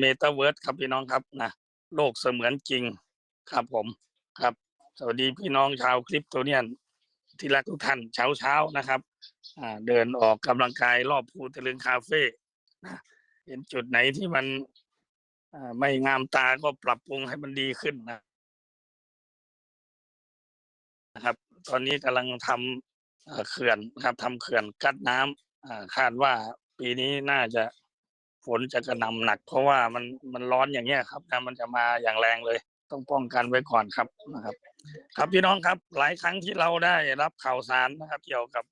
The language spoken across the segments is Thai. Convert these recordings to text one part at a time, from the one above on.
เมตาเวิร์สครับพี่น้องครับนะโลกเสมือนจริงครับผมครับ สวัสดีพี่น้องชาวคลิปตัวเนียนที่รักทุกท่านเช้าเช้านะครับอ่าเดินออกกำลังกายรอบภูตะลึงคาเฟ่นะเห็นจุดไหนที่มันอ่าไม่งามตาก็ปรับปรุงให้มันดีขึ้นนะนะครับ ตอนนี้กำลังทำเอ่อเขื่อนนะครับทำเขื่อนกัดน้ำอ่าคาดว่าปีนี้น่าจะ ฝนจะกระหนำหนัก เพราะว่ามันมันร้อนอย่างเงี้ยครับนะมันจะมาอย่างแรงเลย ต้องป้องกันไว้ก่อนครับนะครับ ครับพี่น้องครับหลายครั้งที่เราได้รับข่าวสารนะครับ เกี่ยวกับ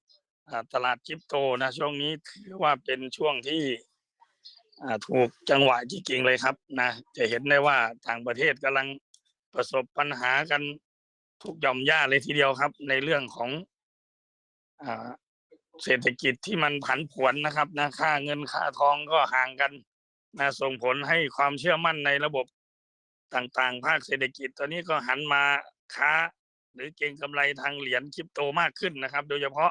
ตลาดคริปโตนะช่วงนี้ถือว่าเป็นช่วงที่ถูกจังหวะจริงๆเลยครับนะจะเห็นได้ว่าต่างประเทศกำลังประสบปัญหากันทุกย่อมย่าเลยทีเดียวครับ ในเรื่องของ เศรษฐกิจที่มันผันผวนนะครับนะค่าเงินค่าทองก็ห่างกันนะส่งผลให้ความเชื่อมั่นในระบบต่างๆ ภาคเศรษฐกิจตอนนี้ก็หันมาค้า หรือเก็งกำไรทางเหรียญคริปโตมากขึ้นนะครับ โดยเฉพาะ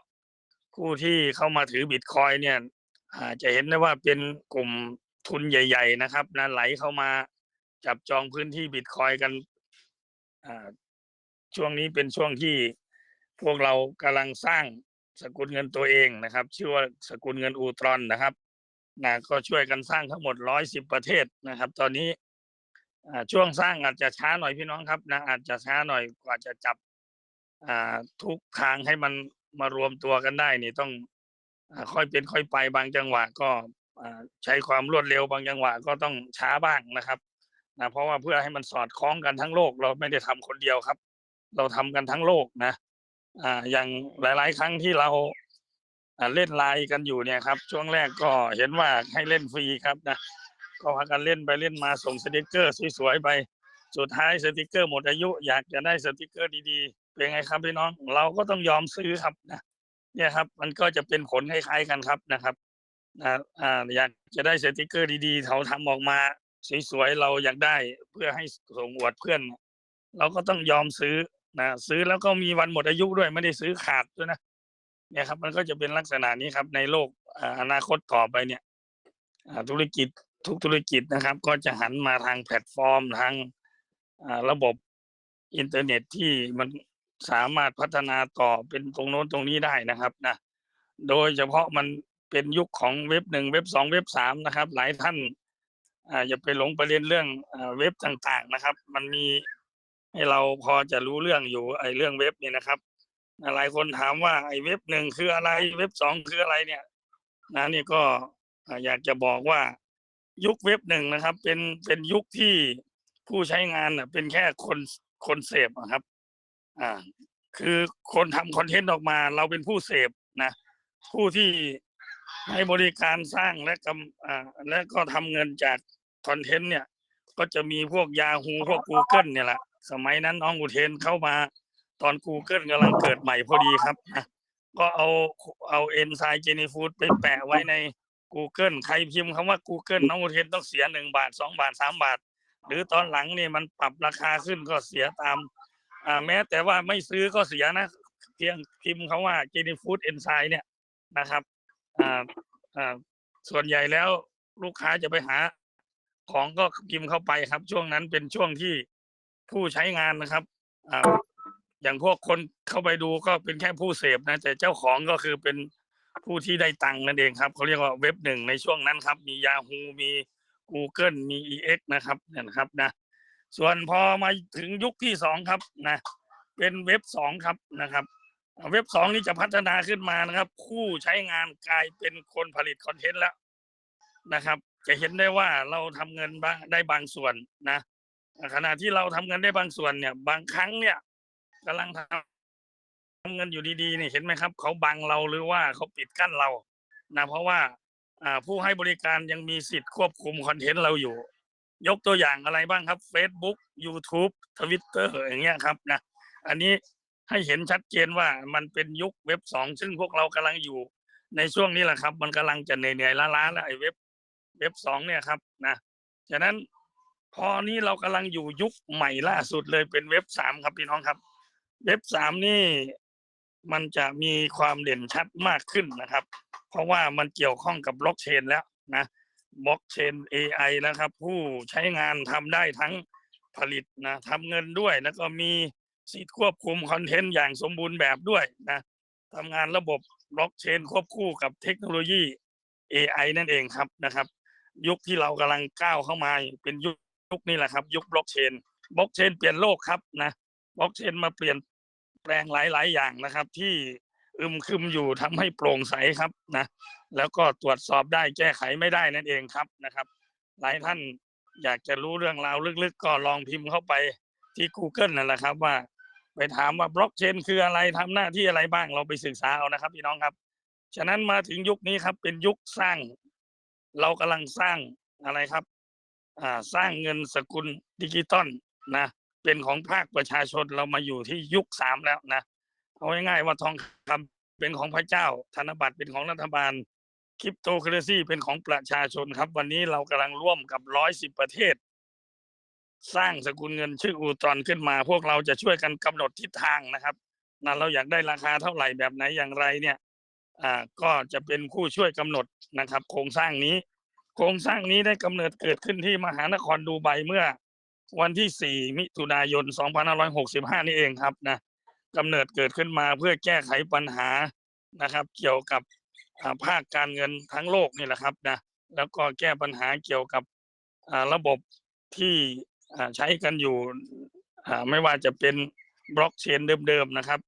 ผู้ที่เข้ามาถือบิตคอยเนี่ยอาจะเห็นได้ว่าเป็นกลุ่มทุนใหญ่ ๆ นะครับนะไหลเข้ามาจับจองพื้นที่บิตคอยกันช่วงนี้เป็นช่วงที่พวกเรากำลังสร้าง สกุลเงินตัวเองนะครับ ชื่อว่าสกุลเงินอูตรอนนะครับนะก็ช่วยกันสร้างทั้งหมดร้อยสิบประเทศนะครับ ตอนนี้ช่วงสร้างอาจจะช้าหน่อยพี่น้องครับนะอาจจะช้าหน่อยกว่าจะจับทุกทางให้มันมารวมตัวกันได้นี่ต้องอค่อยเป็นค่อยไปบางจังหวะก็ใช้ความรวดเร็วบางจังหวะก็ต้องช้าบ้างนะครับนะเพราะว่าเพื่อให้มันสอดคล้องกันทั้งโลก เราไม่ได้ทำคนเดียวครับ เราทำกันทั้งโลกนะ อ่าอย่างหลาย ๆ ครั้งที่เราเล่นไลน์กันอยู่เนี่ยครับ ช่วงแรกก็เห็นว่าให้เล่นฟรีครับนะก็พากันเล่นไปเล่นมาส่งสติกเกอร์สวยๆไปสุดท้ายสติกเกอร์หมดอายุ อยากจะได้สติกเกอร์ดีๆเป็นไงครับพี่น้อง เราก็ต้องยอมซื้อครับนะเนี่ยครับ มันก็จะเป็นผลคล้ายๆกันครับนะครับอ่าอ่าอยากจะได้สติกเกอร์ดีๆเขาทำออกมาสวยๆเราอยากได้เพื่อให้ส่งอวดเพื่อน เราก็ต้องยอมซื้อ นะซื้อแล้วก็มีวันหมดอายุด้วยไม่ได้ซื้อขาดด้วยนะเนี่ยครับ มันก็จะเป็นลักษณะนี้ครับ ในโลกอนาคตต่อไปเนี่ยธุรกิจทุกธุรกิจนะครับ ก็จะหันมาทางแพลตฟอร์มทางระบบอินเทอร์เน็ตที่มันสามารถพัฒนาต่อเป็นตรงโน้นตรงนี้ได้นะครับนะโดยเฉพาะมันเป็นยุคของเว็บหนึ่งเว็บสองเว็บสามนะครับ หลายท่านออย่าไปหลงประเด็นเรื่องเว็บต่างๆนะครับ มันมี ให้เราพอจะรู้เรื่องอยู่ไอ้เรื่องเว็บเนี่ยนะครับหลายคนถามว่าไอ้เว็บหนึ่งคืออะไร เว็บสองคืออะไรเนี่ย นะนี่ก็อยากจะบอกว่ายุคเว็บหนึ่งนะครับ เป็นเป็นยุคที่ผู้ใช้งานเป็นแค่คนคนเสพครับ อ่า คือคนทำคอนเทนต์ออกมา เราเป็นผู้เสพนะผู้ที่ให้บริการสร้างและกำอ่าและก็ทำเงินจากคอนเทนต์เนี่ย ก็จะมีพวกยาฮูพวก Google เนี่ยแหละ สมัยนั้นน้องอุเทนเข้ามา ตอน Google กำลังเกิดใหม่พอดีครับนะก็เอาเอาเอนไซม์เจนีฟูดไปแปะไว้ใน Google ใครพิมพ์คำว่า Google น้องอุเทนต้องเสียหนึ่งบาทสองบาทสามบาท หรือตอนหลังนี่มันปรับราคาขึ้นก็เสียตามอ่าแม้แต่ว่าไม่ซื้อก็เสียนะ เพียงพิมพ์คาว่าเจนีฟูดเอนไซม์เนี่ยนะครับอ่าอ่าส่วนใหญ่แล้วลูกค้าจะไปหาของก็พิมพ์เข้าไปครับ ช่วงนั้นเป็นช่วงที่ ผู้ใช้งานนะครับอ่าอย่างพวกคนเข้าไปดูก็เป็นแค่ผู้เสพนะแต่เจ้าของก็คือเป็นผู้ที่ได้ตังค์นั่นเองครับเขาเรียกว่าเว็บหนึ่งในช่วงนั้นครับ มี Yahoo มี Google มี EX นะครับเนี่ยนะครับนะส่วนพอมาถึงยุคที่สองครับนะเป็นเว็บสองครับนะครับ เว็บสองนี้จะพัฒนาขึ้นมานะครับ ผู้ใช้งานกลายเป็นคนผลิตคอนเทนต์แล้วนะครับ จะเห็นได้ว่าเราทำเงินบ้างได้บางส่วนนะ ขณะที่เราทำเงินได้บางส่วนเนี่ย บางครั้งเนี่ยกำลังทำทำเงินอยู่ดีๆเนี่ยเห็นไหมครับ เขาบังเราหรือว่าเขาปิดกั้นเรานะเพราะว่าผู้ให้บริการยังมีสิทธิ์ควบคุมคอนเทนต์เราอยู่ ยกตัวอย่างอะไรบ้างครับ Facebook YouTube Twitter อย่างเงี้ยครับนะอันนี้ให้เห็นชัดเจนว่ามันเป็นยุคเว็บสองซึ่งพวกเรากำลังอยู่ ในช่วงนี้แหละครับ มันกำลังจะเหนื่อยๆล้าๆแล้วไอ้เว็บเว็บสองเนี่ยครับนะฉะนั้น พอนี้เรากำลังอยู่ยุคใหม่ล่าสุดเลยเป็นเว็บสามครับพี่น้องครับ เว็บสามนี่มันจะมีความเด่นชัดมากขึ้นนะครับ เพราะว่ามันเกี่ยวข้องกับบล็อกเชนแล้วนะบล็อกเชน AI นะครับ ผู้ใช้งานทำได้ทั้งผลิตนะทำเงินด้วย แล้วก็มีสิทธิควบคุมคอนเทนต์อย่างสมบูรณ์แบบด้วยนะทำงานระบบบล็อกเชนควบคู่กับเทคโนโลยี AI นั่นเองครับนะครับ ยุคที่เรากำลังก้าวเข้ามาเป็นยุค ยุคนี้แหละครับ ยุคบล็อกเชนบล็อกเชนเปลี่ยนโลกครับนะบล็อกเชนมาเปลี่ยนแปลงหลาย ๆ อย่างนะครับ ที่อึมครึมอยู่ทำให้โปร่งใสครับนะ แล้วก็ตรวจสอบได้แก้ไขไม่ได้นั่นเองครับนะครับ หลายท่านอยากจะรู้เรื่องราวลึกๆ ก็ลองพิมพ์เข้าไปที่ Google นั่นแหละครับ ว่า ไปถามว่าบล็อกเชนคืออะไรทำหน้าที่อะไรบ้างเราไปศึกษาเอานะครับพี่น้องครับ ฉะนั้นมาถึงยุคนี้ครับ เป็นยุคสร้าง เรากำลังสร้างอะไรครับ สร้างเงินสกุลดิจิตอลนะเป็นของภาคประชาชนเรามาอยู่ที่ยุคสามแล้วนะเอาง่ายๆว่าทองคำเป็นของพระเจ้า ธนบัตรเป็นของรัฐบาลคริปโตเคอเรซีเป็นของประชาชนครับ วันนี้เรากำลังร่วมกับร้อยสิบประเทศ สร้างสกุลเงินชื่ออูตรอนขึ้นมา พวกเราจะช่วยกันกำหนดทิศทางนะครับนะเราอยากได้ราคาเท่าไหร่แบบไหนอย่างไรเนี่ยอ่าก็จะเป็นผู้ช่วยกำหนดนะครับ โครงสร้างนี้ โครงสร้างนี้ได้กำเนิดเกิดขึ้นที่มหานครดูไบเมื่อ วันที่ 4 มิถุนายน 2565 นี่เองครับนะกำเนิดเกิดขึ้นมาเพื่อแก้ไขปัญหานะครับ เกี่ยวกับภาคการเงินทั้งโลกนี่แหละครับนะแล้วก็แก้ปัญหาเกี่ยวกับระบบที่ใช้กันอยู่ไม่ว่าจะเป็นบล็อกเชนเดิมๆนะครับ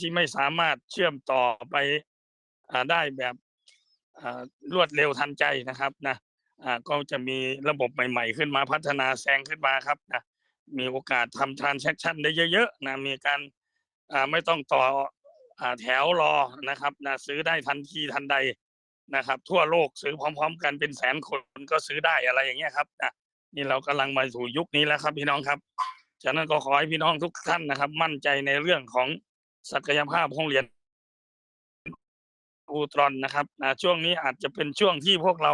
ที่ไม่สามารถเชื่อมต่อไปได้แบบ รวดเร็วทันใจนะครับนะก็จะมีระบบใหม่ ๆ ขึ้นมาพัฒนาแซงขึ้นมาครับนะมีโอกาสทำ transaction ได้เยอะๆนะมีการไม่ต้องต่ออแถวรอนะครับนะซื้อได้ทันทีทันใดนะครับ ทั่วโลกซื้อพร้อม ๆ กันเป็นแสนคนก็ซื้อได้อะไรอย่างเงี้ยครับนะนี่เรากำลังมาสู่ยุคนี้แล้วครับพี่น้องครับ ฉะนั้นก็ขอให้พี่น้องทุกท่านนะครับ มั่นใจในเรื่องของศักยภาพของเหรียญ อูตรอนนะครับนะช่วงนี้อาจจะเป็นช่วงที่พวกเรา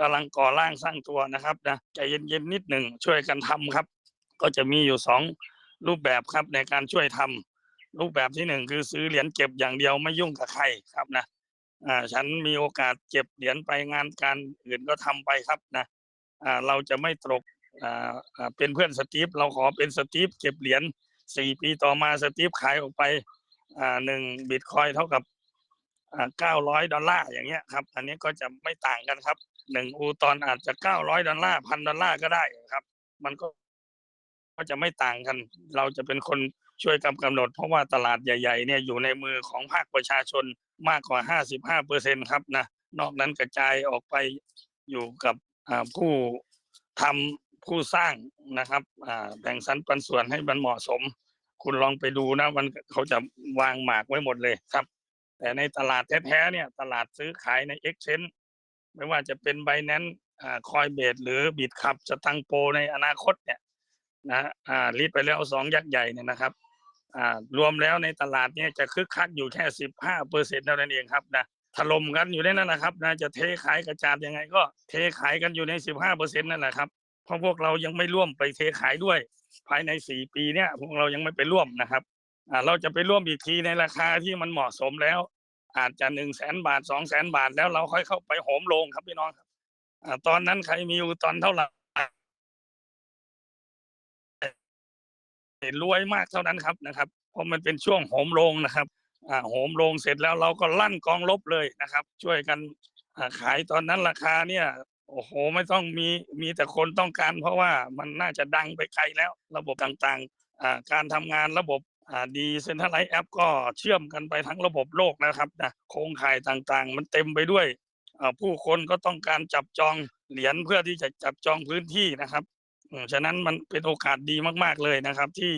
กำลังก่อร่างสร้างตัวนะครับนะใจเย็นๆนิดหนึ่งช่วยกันทำครับ ก็จะมีอยู่สองรูปแบบครับในการช่วยทำรูปแบบที่หนึ่งคือซื้อเหรียญเก็บอย่างเดียวไม่ยุ่งกับใครครับนะอ่าฉันมีโอกาสเก็บเหรียญไปงานการอื่นก็ทำไปครับนะอ่าเราจะไม่ตกอ่าเป็นเพื่อนสตีฟเราขอเป็นสตีฟเก็บเหรียญสี่ปีต่อมาสตีฟขายออกไปอ่าหนึ่งบิตคอยเท่ากับ เก้าร้อยดอลลาร์อย่างเงี้ยครับ อันนี้ก็จะไม่ต่างกันครับหนึ่งอูตอนอาจจะเก้าร้อยดอลลาร์พันดอลลาร์ก็ได้ครับ มันก็ก็จะไม่ต่างกัน เราจะเป็นคนช่วยกำกำหนด เพราะว่าตลาดใหญ่ ๆ เนี่ยอยู่ในมือของภาคประชาชนมากกว่าห้าสิบห้าเปอร์เซ็นครับนะนอกนั้นกระจายออกไปอยู่กับผู้ทำผู้สร้างนะครับแบ่งสรรปันส่วนให้มันเหมาะสม คุณลองไปดูนะมันเขาจะวางหมากไว้หมดเลยครับ แต่ในตลาดแท้ๆเนี่ยตลาดซื้อขายใน Exchange ไม่ว่าจะเป็น b บ n a n c e อ่าคอยเบดหรือบิดขับสตังโปในอนาคตเนี่ยนะอ่ารีดไปแล้วสองยักษ์ใหญ่เนี่ยนะครับอ่ารวมแล้วในตลาดเนี่ยจะคึกคักอยู่แค่สิบห้าเปอร์เซ็นต์เท่านั้นเองครับนะถล่มกันอยู่ในนั้นนะครับนะจะเทขายกระจาดยังไงก็เทขายกันอยู่ในสิบห้าเปอร์เซ็นต์นั่นแหละครับเพราะพวกเรายังไม่ร่วมไปเทขายด้วย ภายในสี่ปีเนี่ยพวกเรายังไม่ไปร่วมนะครับอ่าเราจะไปร่วมอีกทีในราคาที่มันเหมาะสมแล้ว อาจจะหนึ่งแสนบาทสองแสนบาทแล้วเราค่อยเข้าไปโหมโรงครับพี่น้องครับตอนนั้นใครมีอยู่ตอนเท่าไหร่รวยมากเท่านั้นครับนะครับเพราะมันเป็นช่วงโหมโรงนะครับโหมโรงเสร็จแล้วเราก็ลั่นกองลบเลยนะครับ ช่วยกันขายตอนนั้นราคาเนี่ยโอ้โหไม่ต้องมีมีแต่คนต้องการ เพราะว่ามันน่าจะดังไปไกลแล้วระบบต่างๆอ่าการทำงานระบบ อ่าดีเซ็นทรัลไลท์แอปก็เชื่อมกันไปทั้งระบบโลกนะครับนะโครงข่ายต่างๆ มันเต็มไปด้วยอ่าผู้คนก็ต้องการจับจองเหรียญเพื่อที่จะจับจองพื้นที่นะครับอืมฉะนั้นมันเป็นโอกาสดีมากๆเลยนะครับ ที่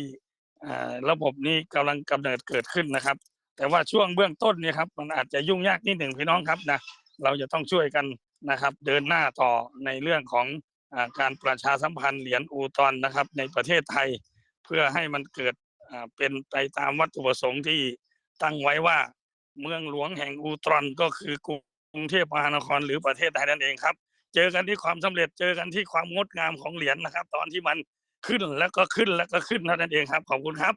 อ่าระบบนี้กำลังกำเนิดเกิดขึ้นนะครับ แต่ว่าช่วงเบื้องต้นเนี่ยครับมันอาจจะยุ่งยากนิดหนึ่งพี่น้องครับนะเราจะต้องช่วยกันนะครับ เดินหน้าต่อในเรื่องของอาการประชาสัมพันธ์เหรียญอูตอนนะครับ ในประเทศไทย เพื่อให้มันเกิด เป็นไปตามวัตถุประสงค์ที่ตั้งไว้ว่า เมืองหลวงแห่งอูตรอนก็คือกรุงเทพมหานครหรือประเทศไทยนั่นเองครับ เจอกันที่ความสำเร็จเจอกันที่ความงดงามของเหรียญนะครับ ตอนที่มันขึ้นแล้วก็ขึ้นแล้วก็ขึ้นเท่านั้นเองครับ ขอบคุณครับ